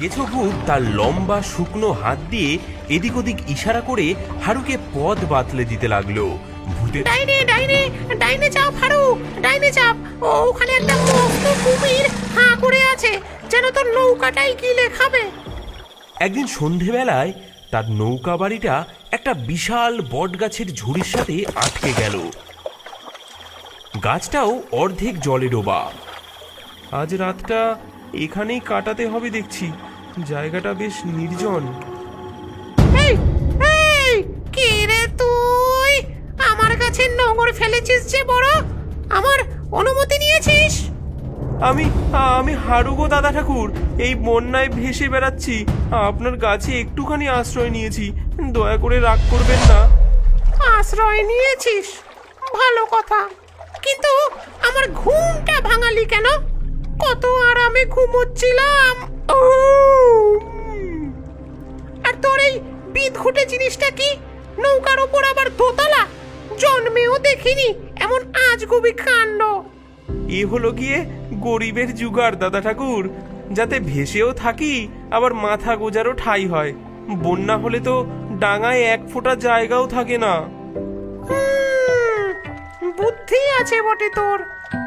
গেছো ভূত তার লম্বা শুকনো হাত দিয়ে এদিক ওদিক ইশারা করে হারুকে পথ বাতলে দিতে লাগল। ভূতের ডাইনে ডাইনে ডাইনে চাপ হারু ডাইনে চাপ। ওখানে একটা মস্ত কুমির হাঁ করে আছে যেন তোর নৌকাটাই গিলে খাবে। একদিন সন্ধেবেলায় তার নৌকা বাড়িটা একটা বিশাল বটগাছের ঝুড়ির সাথে আটকে গেল। গাছটাও অর্ধেক জলে ডোবা। আজ রাতটা এখানেই কাটাতে হবে দেখছি। জায়গাটা বেশ নির্জন। কে রে তুই? আমার কাছে নোংর ফেলেছিস যে বড়। আমার অনুমতি নিয়েছিস? আমি আমি হারুগো দাদা ঠাকুর এই বন্যায় ভেসে বেড়াচ্ছি। আপনার গাছে একটুখানি আশ্রয় নিয়েছি। দয়া করে রাগ করবেন না। আশ্রয় নিয়েছিস? ভালো কথা। কিন্তু আমার ঘুমটা ভাঙালি কেন? কত আরামে ঘুমোচ্ছিলাম। ও আর তোর এই বিদ ঘুটে জিনিসটা কি? নৌকার ওপর আবার দোতলা? জন্মেও দেখিনি এমন আজগুবি কাণ্ড। এ হলো গিয়ে গরিবের জুগার দাদা ঠাকুর। যাতে ভেসেও থাকি আবার মাথা গোজারও ঠাই হয়। বন্যা হলে তো ডাঙায় এক ফোঁটা জায়গাও থাকে না। বুদ্ধি আছে বটে তোর।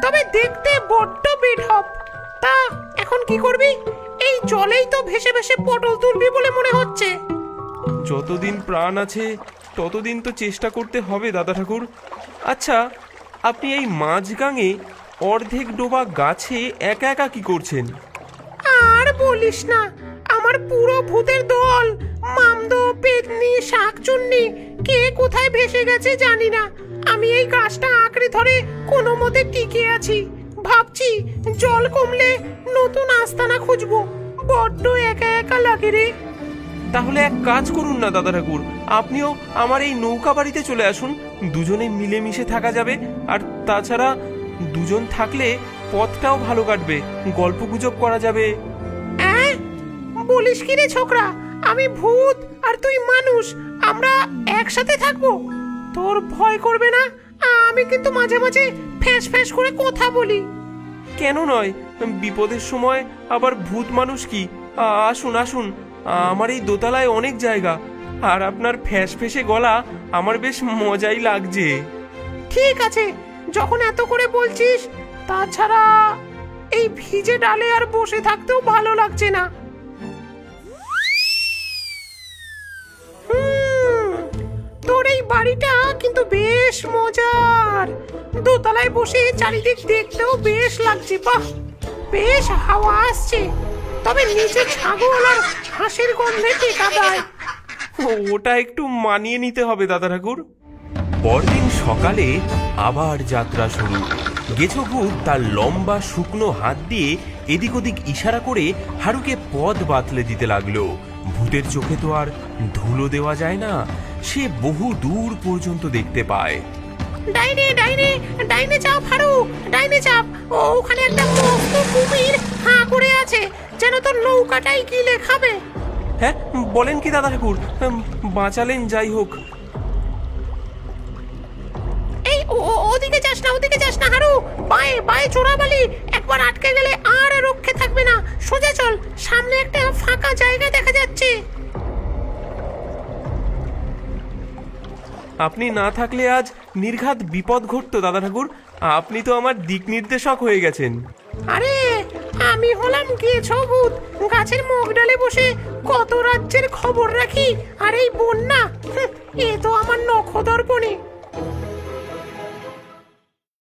তবে দেখতে বড্ড বেঢপ। তা এখন কি করবি? এই জলেই তো ভেসে ভেসে পটল তুলবি বলে মনে হচ্ছে। যতদিন প্রাণ আছে ততদিন তো চেষ্টা করতে হবে দাদা ঠাকুর। আচ্ছা আপনি এই মাঝগাঙে অর্ধেক ডোবা গাছে একা একা কি করছেন? আর বলিস না আমার পুরো ভূতের দল মামদো পেতনি শাকচুন্নি কে কোথায় ভেসে গেছে জানি না। আমি এই গাছটা আঁকড়ে ধরে কোনো মতে টিকে আছি। ভাবছি জল কমলে নতুন আস্তানা খুঁজবো বড্ড একা একা লাগে রে। তাহলে এক কাজ করুন না দাদা ঠাকুর। আপনিও আমার এই নৌকা বাড়িতে চলে আসুন। দুজনে মিলেমিশে থাকা যাবে আর তাছাড়া দুজন থাকলে পথটাও ভালো কাটবে। গল্প গুজব করা যাবে? বলিস কি রে ছোকরা? আমি ভূত আর তুই মানুষ আমরা একসাথে থাকব? তোর ভয় করবে না? আমি কিন্তু মাঝে মাঝে ফ্যাঁস ফ্যাঁস করে কথা বলি। কেন নয়? বিপদের সময় আবার ভূত মানুষ কি? আসুন আসুন। আমার এই দোতলায় অনেক জায়গা। আর আপনার ফ্যাঁস ফেসে গলা আমার বেশ মজাই লাগছে। ঠিক আছে যখন এত করে বলছিস তাছাড়া এই ভিজে ডালে আর বসে থাকতেও ভালো লাগছে না। বাড়িটা কিন্তু বেশ মজার। দোতলায় বসে চারিদিক দেখতেও বেশ লাগছে, বাহ! বেশ হাওয়া আসছে। তবে নিচে ছাগল আর হাঁসের গন্ধে টেকা দেয়। ওটা একটু মানিয়ে নিতে হবে, দাদা ঠাকুর। পরদিন সকালে আবার যাত্রা শুরু। গেছো ভূত তার লম্বা শুকনো হাত দিয়ে এদিক ওদিক ইশারা করে হারুকে পথ বাতলে দিতে লাগল। ভূতের চোখে তো আর ধুলো দেওয়া যায় না। সে বহু দূর পর্যন্ত দেখতে পায়। ডাইনে ডাইনে ডাইনে চাপ হারু ডাইনে চাপ। ওখানে একটা মস্ত কুমির হাঁ করে আছে। যেন তোর নৌকাটাই গিলে খাবে হ্যাঁ বলেন কি দাদা ঠাকুর? বাঁচালেন যাই হোক। এই ওদিকে যাস না ওদিকে যাস না হারু। বায়ে বায়ে চোরাবালি। একবার আটকে গেলে আর রক্ষে থাকবে না। সোজা চল সামনে একটা ফাঁকা জায়গা আপনি না থাকলে আজ নির্ঘাত বিপদ ঘটতো, দাদা ঠাকুর। আপনি তো আমার দিক নির্দেশক হয়ে গেছেন। আরে, আমি হলাম কে ছবুত? গাছের মুখ ডালে বসে কত রাজ্যের খবর রাখি? আর এই বন্যা? এ তো আমার নখদর্পণে